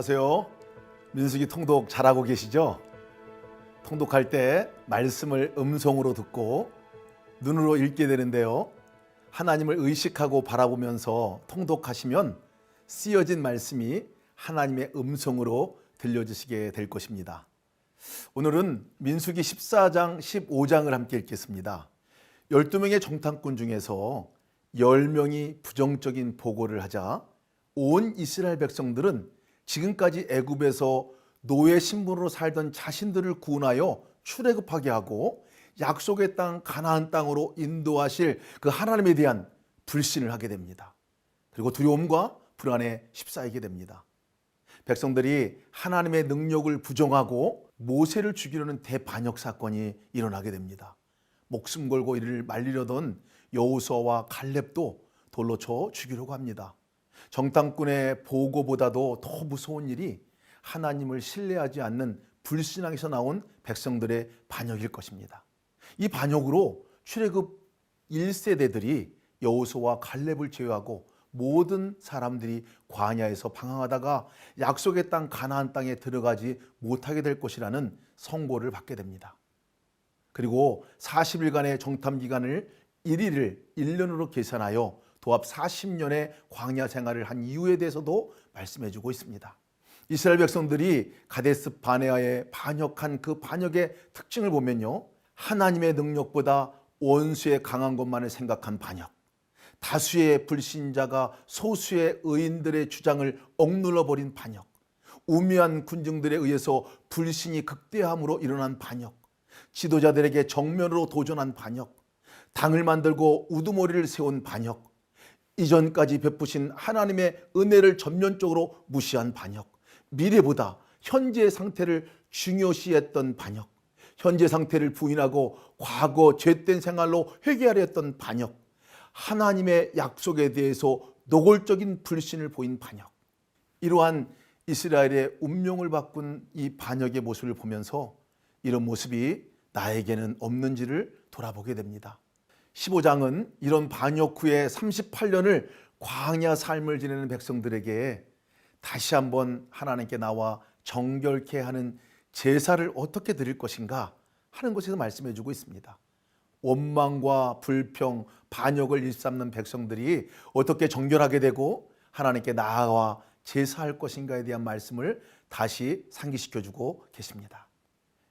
안녕하세요. 민숙이 통독 잘하고 계시죠? 통독할 때 말씀을 음성으로 듣고 눈으로 읽게 되는데요. 하나님을 의식하고 바라보면서 통독하시면 쓰여진 말씀이 하나님의 음성으로 들려주시게 될 것입니다. 오늘은 민수기 14장, 15장을 함께 읽겠습니다. 12명의 정탐꾼 중에서 10명이 부정적인 보고를 하자 온 이스라엘 백성들은 지금까지 애굽에서 노예 신분으로 살던 자신들을 구원하여 출애굽하게 하고 약속의 땅 가나안 땅으로 인도하실 그 하나님에 대한 불신을 하게 됩니다. 그리고 두려움과 불안에 휩싸이게 됩니다. 백성들이 하나님의 능력을 부정하고 모세를 죽이려는 대반역 사건이 일어나게 됩니다. 목숨 걸고 이를 말리려던 여호수아와 갈렙도 돌로 쳐 죽이려고 합니다. 정탐꾼의 보고보다도 더 무서운 일이 하나님을 신뢰하지 않는 불신앙에서 나온 백성들의 반역일 것입니다. 이 반역으로 출애굽 1세대들이 여호수아와 갈렙을 제외하고 모든 사람들이 광야에서 방황하다가 약속의 땅 가나안 땅에 들어가지 못하게 될 것이라는 선고를 받게 됩니다. 그리고 40일간의 정탐 기간을 1일을 1년으로 계산하여 도합 40년의 광야 생활을 한 이유에 대해서도 말씀해 주고 있습니다. 이스라엘 백성들이 가데스 바네아에 반역한 그 반역의 특징을 보면요. 하나님의 능력보다 원수의 강한 것만을 생각한 반역. 다수의 불신자가 소수의 의인들의 주장을 억눌러 버린 반역. 우매한 군중들에 의해서 불신이 극대함으로 일어난 반역. 지도자들에게 정면으로 도전한 반역. 당을 만들고 우두머리를 세운 반역. 이전까지 베푸신 하나님의 은혜를 전면적으로 무시한 반역. 미래보다 현재의 상태를 중요시했던 반역. 현재 상태를 부인하고 과거 죄된 생활로 회개하려 했던 반역. 하나님의 약속에 대해서 노골적인 불신을 보인 반역. 이러한 이스라엘의 운명을 바꾼 이 반역의 모습을 보면서 이런 모습이 나에게는 없는지를 돌아보게 됩니다. 15장은 이런 반역 후에 38년을 광야 삶을 지내는 백성들에게 다시 한번 하나님께 나와 정결케 하는 제사를 어떻게 드릴 것인가 하는 것에서 말씀해 주고 있습니다. 원망과 불평, 반역을 일삼는 백성들이 어떻게 정결하게 되고 하나님께 나아와 제사할 것인가에 대한 말씀을 다시 상기시켜 주고 계십니다.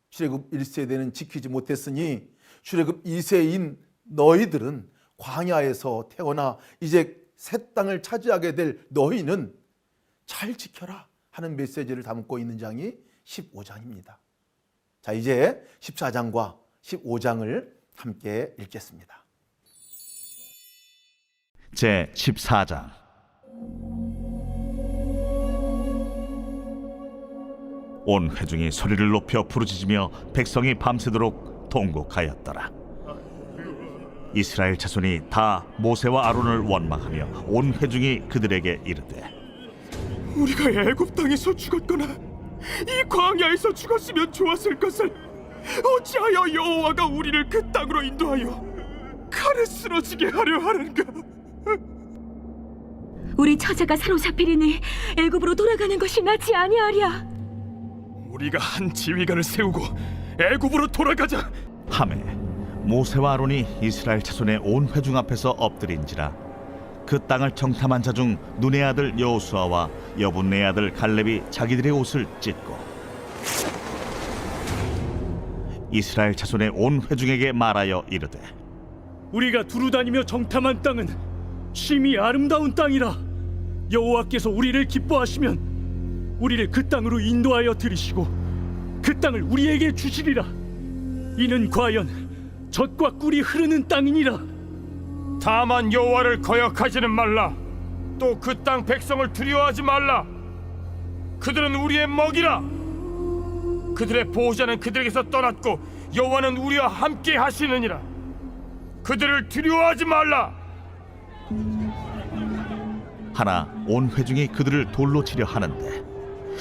출애굽 1세대는 지키지 못했으니 출애굽 2세인 너희들은 광야에서 태어나 이제 새 땅을 차지하게 될 너희는 잘 지켜라 하는 메시지를 담고 있는 장이 15장입니다. 자, 이제 14장과 15장을 함께 읽겠습니다. 제 14장 온 회중이 소리를 높여 부르짖으며 백성이 밤새도록 통곡하였더라 이스라엘 자손이 다 모세와 아론을 원망하며 온 회중이 그들에게 이르되 우리가 애굽 땅에서 죽었거나 이 광야에서 죽었으면 좋았을 것을 어찌하여 여호와가 우리를 그 땅으로 인도하여 칼에 쓰러지게 하려 하는가? 우리 처자가 사로잡히리니 애굽으로 돌아가는 것이 낫지 아니하랴. 우리가 한 지휘관을 세우고 애굽으로 돌아가자. 함에 모세와 아론이 이스라엘 자손의 온 회중 앞에서 엎드린지라. 그 땅을 정탐한 자 중 눈의 아들 여호수아와 여분의 아들 갈렙이 자기들의 옷을 찢고 이스라엘 자손의 온 회중에게 말하여 이르되 우리가 두루 다니며 정탐한 땅은 심히 아름다운 땅이라. 여호와께서 우리를 기뻐하시면 우리를 그 땅으로 인도하여 들이시고 그 땅을 우리에게 주시리라. 이는 과연 젖과 꿀이 흐르는 땅이니라 다만 여호와를 거역하지는 말라. 또 그 땅 백성을 두려워하지 말라. 그들은 우리의 먹이라. 그들의 보호자는 그들에게서 떠났고 여호와는 우리와 함께 하시느니라. 그들을 두려워하지 말라. 하나 온 회중이 그들을 돌로 치려 하는데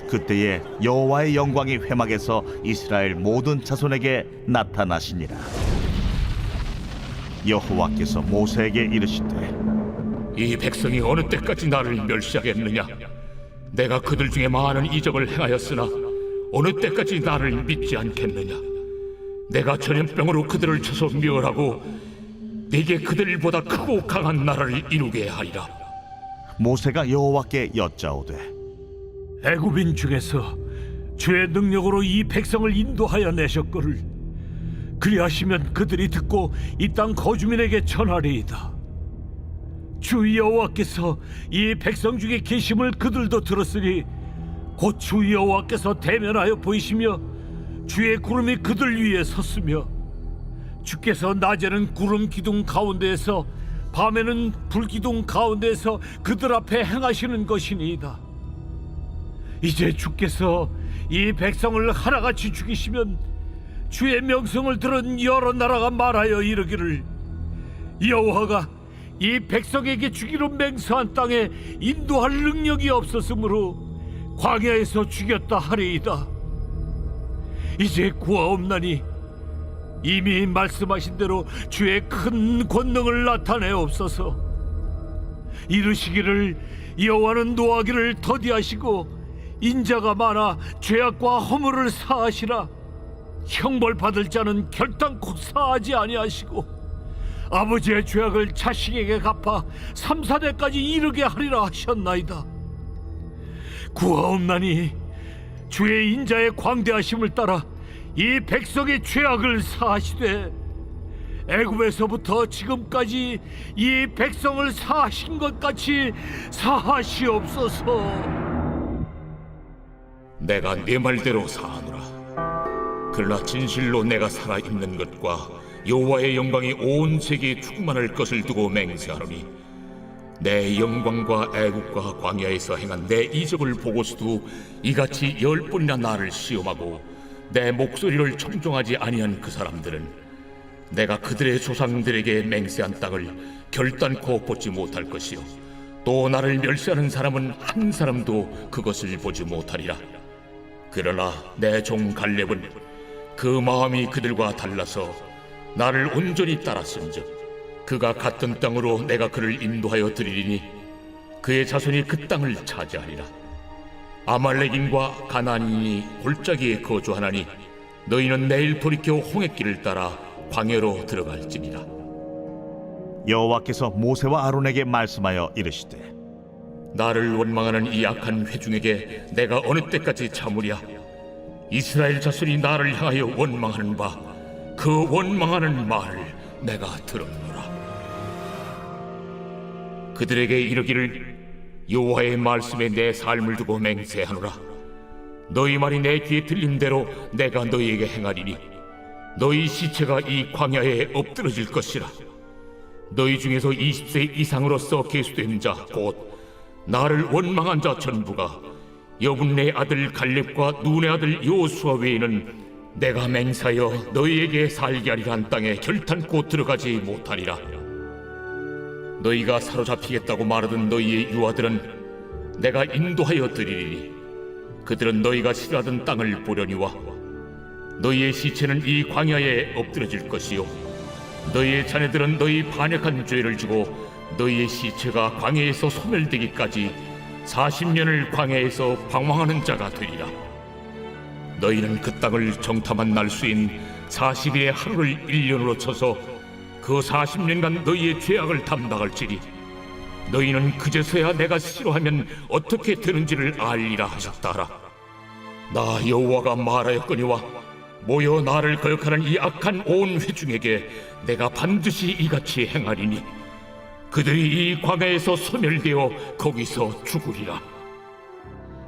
그때에 여호와의 영광이 회막에서 이스라엘 모든 자손에게 나타나시니라 여호와께서 모세에게 이르시되 이 백성이 어느 때까지 나를 멸시하겠느냐? 내가 그들 중에 많은 이적을 행하였으나 어느 때까지 나를 믿지 않겠느냐? 내가 전염병으로 그들을 쳐서 멸하고 내게 그들보다 크고 강한 나라를 이루게 하리라. 모세가 여호와께 여짜오되 애굽인 중에서 주의 능력으로 이 백성을 인도하여 내셨거를 그리하시면 그들이 듣고 이 땅 거주민에게 전하리이다. 주 여호와께서 이 백성 중에 계심을 그들도 들었으니 곧 주 여호와께서 대면하여 보이시며 주의 구름이 그들 위에 섰으며 주께서 낮에는 구름 기둥 가운데에서 밤에는 불 기둥 가운데에서 그들 앞에 행하시는 것이니이다. 이제 주께서 이 백성을 하나같이 죽이시면 주의 명성을 들은 여러 나라가 말하여 이르기를 여호와가 이 백성에게 주기로 맹세한 땅에 인도할 능력이 없었으므로 광야에서 죽였다 하리이다. 이제 구하옵나니 이미 말씀하신 대로 주의 큰 권능을 나타내옵소서. 이르시기를 여호와는 노하기를 더디하시고 인자가 많아 죄악과 허물을 사하시라. 형벌 받을 자는 결단코 사하지 아니하시고 아버지의 죄악을 자식에게 갚아 삼사대까지 이르게 하리라 하셨나이다. 구하옵나니 주의 인자의 광대하심을 따라 이 백성의 죄악을 사하시되 애굽에서부터 지금까지 이 백성을 사하신 것 같이 사하시옵소서. 내가 네 말대로 사하노라. 그러나 진실로 내가 살아 있는 것과 여호와의 영광이 온 세계에 충만할 것을 두고 맹세하노니 내 영광과 애국과 광야에서 행한 내 이적을 보고서도 이같이 열 번이나 나를 시험하고 내 목소리를 청종하지 아니한 그 사람들은 내가 그들의 조상들에게 맹세한 땅을 결단코 보지 못할 것이요 또 나를 멸시하는 사람은 한 사람도 그것을 보지 못하리라. 그러나 내 종 갈렙은 그 마음이 그들과 달라서 나를 온전히 따랐은즉 그가 갔던 땅으로 내가 그를 인도하여 드리리니 그의 자손이 그 땅을 차지하리라. 아말렉인과 가나안인이 골짜기에 거주하나니 너희는 내일 돌이켜 홍해길을 따라 광야로 들어갈지니라. 여호와께서 모세와 아론에게 말씀하여 이르시되 나를 원망하는 이 악한 회중에게 내가 어느 때까지 참으랴 이스라엘 자손이 나를 향하여 원망하는 바 그 원망하는 말을 내가 들었노라. 그들에게 이르기를 여호와의 말씀에 내 삶을 두고 맹세하노라. 너희 말이 내 귀에 들린 대로 내가 너희에게 행하리니 너희 시체가 이 광야에 엎드러질 것이라. 너희 중에서 20세 이상으로서 계수된 자 곧 나를 원망한 자 전부가 여분네 아들 갈렙과 눈의 아들 요수아 외에는 내가 맹사여 너희에게 살게 하리라 한 땅에 결탄코 들어가지 못하리라. 너희가 사로잡히겠다고 말하던 너희의 유아들은 내가 인도하여 드리리니 그들은 너희가 싫어하던 땅을 보려니와 너희의 시체는 이 광야에 엎드려질 것이요. 너희의 자녀들은 너희 반역한 죄를 지고 너희의 시체가 광야에서 소멸되기까지 40년을 광야에서 방황하는 자가 되리라. 너희는 그 땅을 정탐한 날수인 40일의 하루를 1년으로 쳐서 그 40년간 너희의 죄악을 담당할지니 너희는 그제서야 내가 싫어하면 어떻게 되는지를 알리라 하셨다라. 나 여호와가 말하였거니와 모여 나를 거역하는 이 악한 온 회중에게 내가 반드시 이같이 행하리니 그들이 이 광야에서 소멸되어 거기서 죽으리라.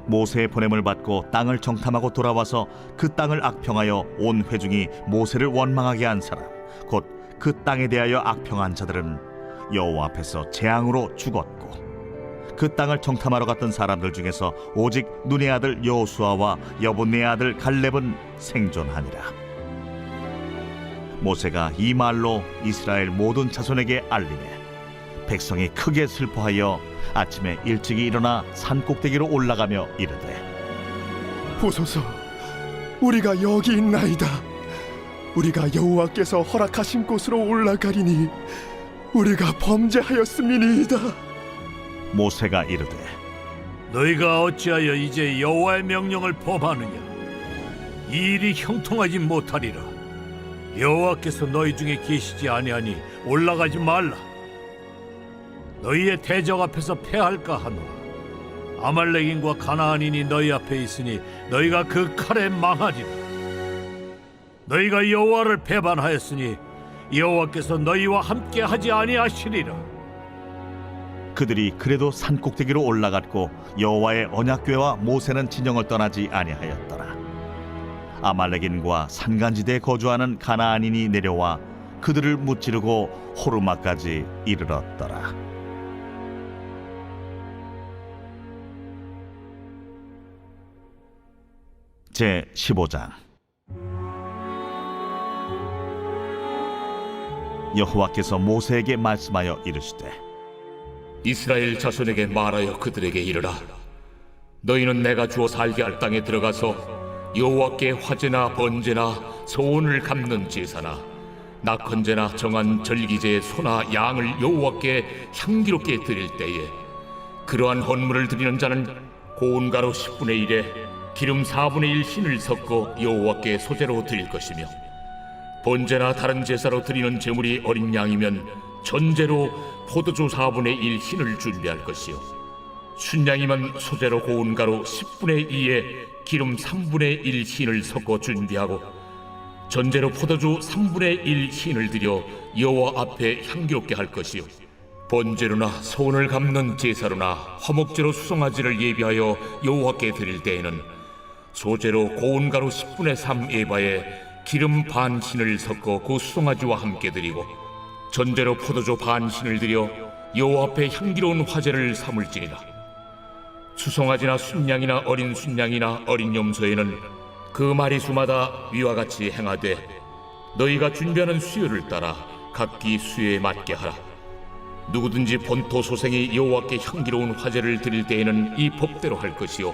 모세의 보냄을 받고 땅을 정탐하고 돌아와서 그 땅을 악평하여 온 회중이 모세를 원망하게 한 사람 곧 그 땅에 대하여 악평한 자들은 여호와 앞에서 재앙으로 죽었고 그 땅을 정탐하러 갔던 사람들 중에서 오직 눈의 아들 여호수아와 여분의 아들 갈렙은 생존하니라. 모세가 이 말로 이스라엘 모든 자손에게 알리매 백성이 크게 슬퍼하여 아침에 일찍이 일어나 산 꼭대기로 올라가며 이르되 보소서, 우리가 여기 있나이다. 우리가 여호와께서 허락하신 곳으로 올라가리니 우리가 범죄하였음이니이다. 모세가 이르되 너희가 어찌하여 이제 여호와의 명령을 범하느냐 이 일이 형통하지 못하리라 여호와께서 너희 중에 계시지 아니하니 올라가지 말라 너희의 대적 앞에서 패할까 하노라. 아말렉인과 가나안인이 너희 앞에 있으니 너희가 그 칼에 망하리라. 너희가 여호와를 배반하였으니 여호와께서 너희와 함께 하지 아니하시리라. 그들이 그래도 산 꼭대기로 올라갔고 여호와의 언약궤와 모세는 진영을 떠나지 아니하였더라. 아말렉인과 산간지대에 거주하는 가나안인이 내려와 그들을 무찌르고 호르마까지 이르렀더라 제 15장. 여호와께서 모세에게 말씀하여 이르시되 이스라엘 자손에게 말하여 그들에게 이르라. 너희는 내가 주어 살게 할 땅에 들어가서 여호와께 화제나 번제나 소원을 갚는 제사나 낙헌제나 정한 절기제의 소나 양을 여호와께 향기롭게 드릴 때에 그러한 헌물을 드리는 자는 고운 가루 10분의 1에 기름 4분의 1 신을 섞어 여호와께 소재로 드릴 것이며 번제나 다른 제사로 드리는 제물이 어린 양이면 전제로 포도주 4분의 1 흰을 준비할 것이요. 순양이면 소재로 고운 가루 10분의 2에 기름 3분의 1 흰을 섞어 준비하고 전제로 포도주 3분의 1 흰을 들여 여호와 앞에 향기롭게 할 것이요. 번제로나 소원을 갚는 제사로나 화목제로 수송아지를 예비하여 여호와께 드릴 때에는 소재로 고운 가루 10분의 3 에바에 기름 반 흰을 섞어 그 수송아지와 함께 드리고 전제로 포도주 반 흰을 들여 여호와 앞에 향기로운 화제를 삼을지니라. 수송아지나 순양이나 어린 순양이나 어린 염소에는 그 마리수마다 위와 같이 행하되 너희가 준비하는 수요를 따라 각기 수요에 맞게 하라. 누구든지 본토 소생이 여호와께 향기로운 화제를 드릴 때에는 이 법대로 할 것이요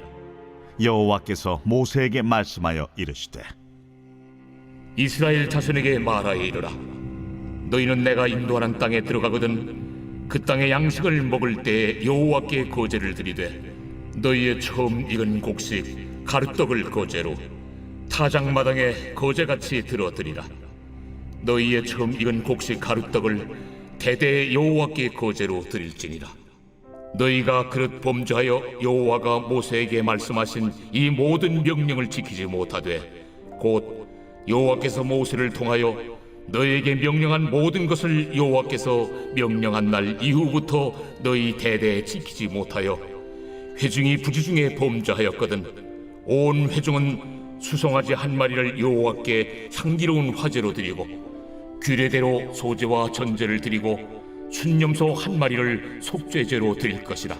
여호와께서 모세에게 말씀하여 이르시되 이스라엘 자손에게 말하여 이르라. 너희는 내가 인도하는 땅에 들어가거든 그 땅의 양식을 먹을 때 여호와께 거제를 드리되 너희의 처음 익은 곡식 가루떡을 거제로 타작마당에 거제같이 들어드리라. 너희의 처음 익은 곡식 가루떡을 대대 여호와께 거제로 드릴지니라 너희가 그릇 범죄하여 여호와가 모세에게 말씀하신 이 모든 명령을 지키지 못하되 곧 여호와께서 모세를 통하여 너희에게 명령한 모든 것을 여호와께서 명령한 날 이후부터 너희 대대에 지키지 못하여 회중이 부지중에 범죄하였거든. 온 회중은 수송아지 한 마리를 여호와께 향기로운 화제로 드리고 규례대로 소제와 전제를 드리고 순념소 한 마리를 속죄제로 드릴 것이라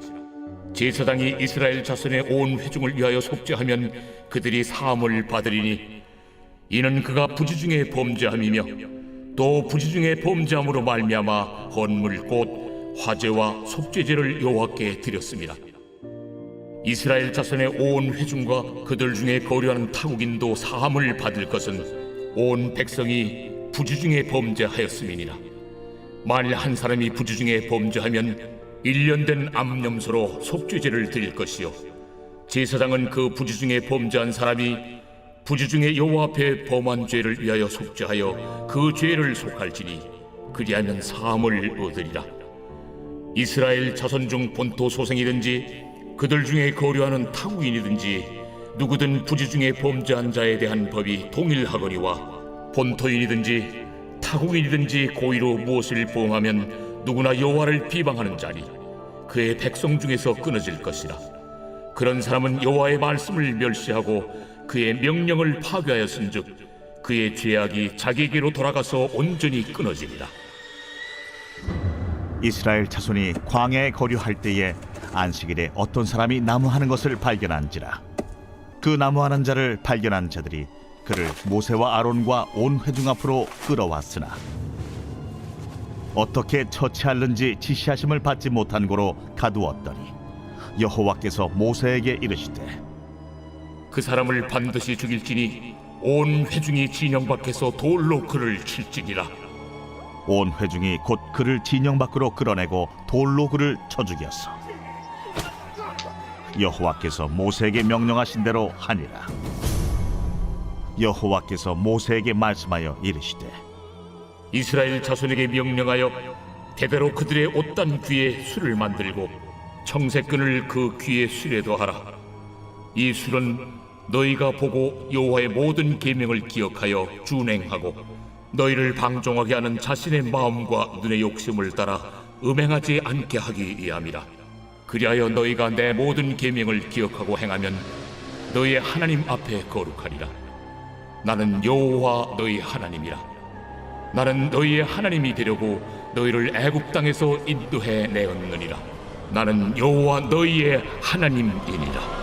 제사장이 이스라엘 자손의 온 회중을 위하여 속죄하면 그들이 사함을 받으리니 이는 그가 부지 중에 범죄함이며 또 부지 중에 범죄함으로 말미암아 헌물 곧 화제와 속죄제를 여호와께 드렸습니다. 이스라엘 자손의 온 회중과 그들 중에 거류하는 타국인도 사함을 받을 것은 온 백성이 부주중에 범죄하였음이니라. 만일 한 사람이 부주 중에 범죄하면 일년된 암염소로 속죄제를 드릴 것이요 제사장은 그 부주 중에 범죄한 사람이 부주 중에 여호와 앞에 범한 죄를 위하여 속죄하여 그 죄를 속할지니 그리하면 사함을 얻으리라. 이스라엘 자손 중 본토 소생이든지 그들 중에 거류하는 타국인이든지 누구든 부지 중에 범죄한 자에 대한 법이 동일하거니와 본토인이든지 타국인이든지 고의로 무엇을 보응하면 누구나 여호와를 비방하는 자니 그의 백성 중에서 끊어질 것이라. 그런 사람은 여호와의 말씀을 멸시하고 그의 명령을 파괴하였은즉 그의 죄악이 자기에게로 돌아가서 온전히 끊어지리라 이스라엘 자손이 광야에 거류할 때에 안식일에 어떤 사람이 나무하는 것을 발견한지라. 그 나무하는 자를 발견한 자들이 그를 모세와 아론과 온 회중 앞으로 끌어왔으나 어떻게 처치할는지 지시하심을 받지 못한 고로 가두었더니 여호와께서 모세에게 이르시되 그 사람을 반드시 죽일지니 온 회중이 진영 밖에서 돌로 그를 칠지니라 온 회중이 곧 그를 진영 밖으로 끌어내고 돌로 그를 쳐 죽였어. 여호와께서 모세에게 명령하신 대로 하니라. 여호와께서 모세에게 말씀하여 이르시되 이스라엘 자손에게 명령하여 대대로 그들의 옷단 귀에 술을 만들고 청색끈을 그 귀에 술에 더하라. 이 술은 너희가 보고 여호와의 모든 계명을 기억하여 준행하고 너희를 방종하게 하는 자신의 마음과 눈의 욕심을 따라 음행하지 않게 하기 위함이라. 그리하여 너희가 내 모든 계명을 기억하고 행하면 너희의 하나님 앞에 거룩하리라 나는 여호와 너희 하나님이라 나는 너희의 하나님이 되려고 너희를 애굽 땅에서 인도해 내었느니라. 나는 여호와 너희의 하나님이니라.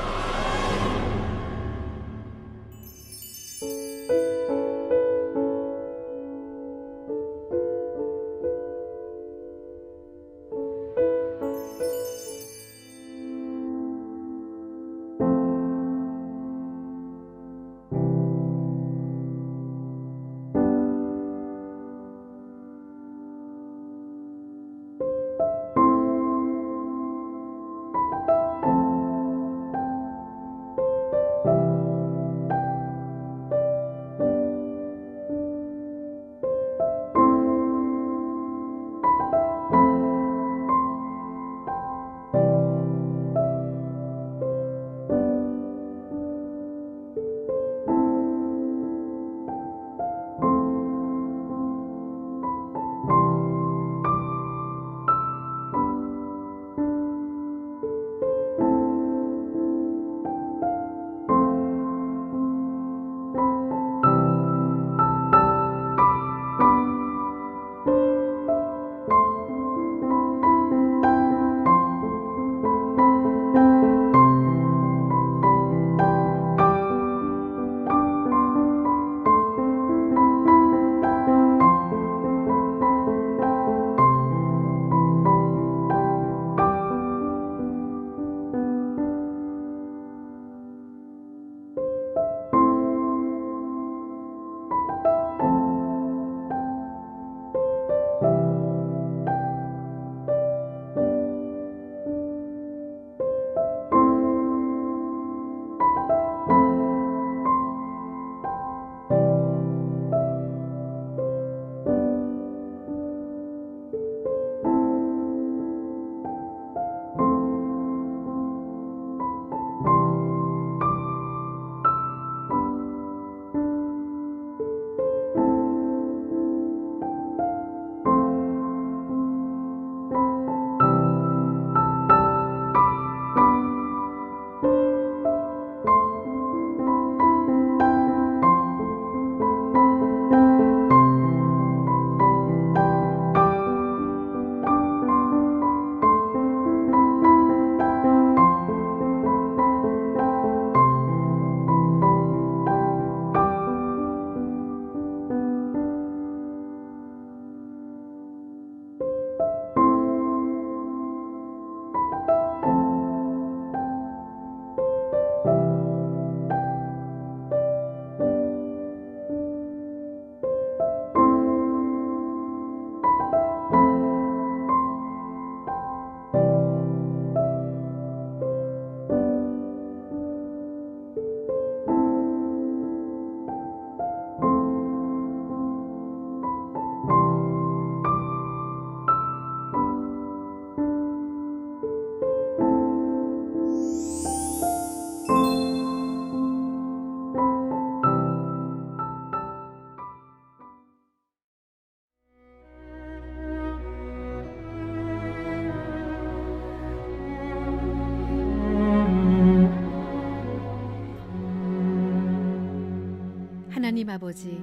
하나님 아버지,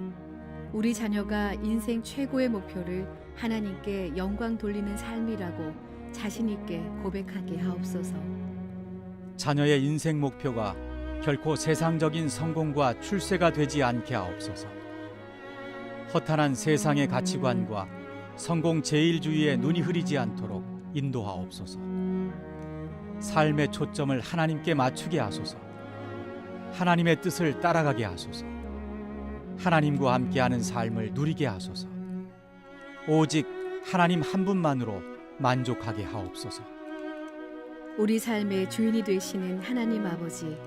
우리 자녀가 인생 최고의 목표를 하나님께 영광 돌리는 삶이라고 자신 있게 고백하게 하옵소서. 자녀의 인생 목표가 결코 세상적인 성공과 출세가 되지 않게 하옵소서. 허탄한 세상의 가치관과 성공 제일주의에 눈이 흐리지 않도록 인도하옵소서. 삶의 초점을 하나님께 맞추게 하소서. 하나님의 뜻을 따라가게 하소서. 하나님과 함께하는 삶을 누리게 하소서. 오직 하나님 한 분만으로 만족하게 하옵소서. 우리 삶의 주인이 되시는 하나님 아버지,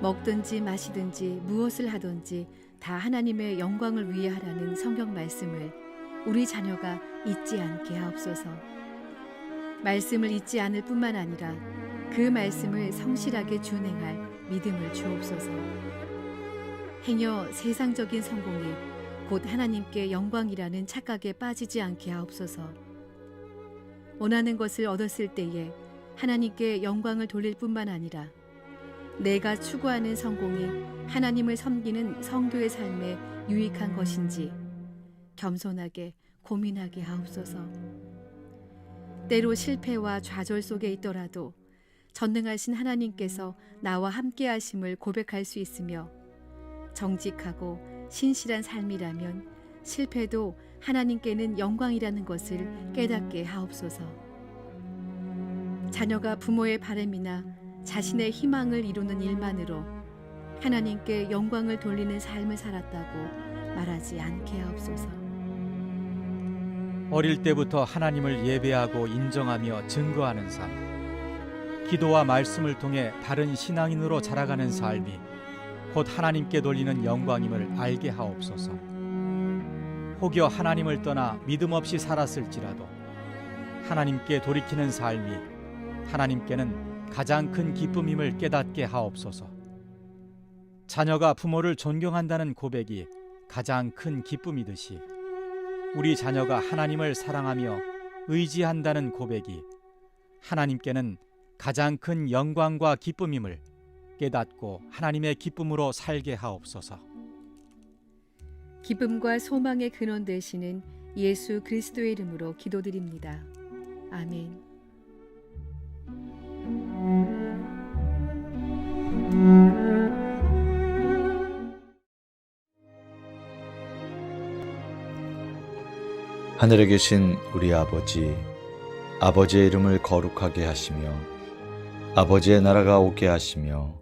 먹든지 마시든지 무엇을 하든지 다 하나님의 영광을 위해 하라는 성경 말씀을 우리 자녀가 잊지 않게 하옵소서. 말씀을 잊지 않을 뿐만 아니라 그 말씀을 성실하게 준행할 믿음을 주옵소서. 행여 세상적인 성공이 곧 하나님께 영광이라는 착각에 빠지지 않게 하옵소서. 원하는 것을 얻었을 때에 하나님께 영광을 돌릴 뿐만 아니라 내가 추구하는 성공이 하나님을 섬기는 성도의 삶에 유익한 것인지 겸손하게 고민하게 하옵소서. 때로 실패와 좌절 속에 있더라도 전능하신 하나님께서 나와 함께 하심을 고백할 수 있으며 정직하고 신실한 삶이라면 실패도 하나님께는 영광이라는 것을 깨닫게 하옵소서. 자녀가 부모의 바램이나 자신의 희망을 이루는 일만으로 하나님께 영광을 돌리는 삶을 살았다고 말하지 않게 하옵소서. 어릴 때부터 하나님을 예배하고 인정하며 증거하는 삶, 기도와 말씀을 통해 다른 신앙인으로 자라가는 삶이 곧 하나님께 돌리는 영광임을 알게 하옵소서. 혹여 하나님을 떠나 믿음 없이 살았을지라도 하나님께 돌이키는 삶이 하나님께는 가장 큰 기쁨임을 깨닫게 하옵소서. 자녀가 부모를 존경한다는 고백이 가장 큰 기쁨이듯이 우리 자녀가 하나님을 사랑하며 의지한다는 고백이 하나님께는 가장 큰 영광과 기쁨임을 깨닫고 하나님의 기쁨으로 살게 하옵소서. 기쁨과 소망의 근원 되시는 예수 그리스도의 이름으로 기도드립니다. 아멘. 하늘에 계신 우리 아버지, 아버지의 이름을 거룩하게 하시며, 아버지의 나라가 오게 하시며,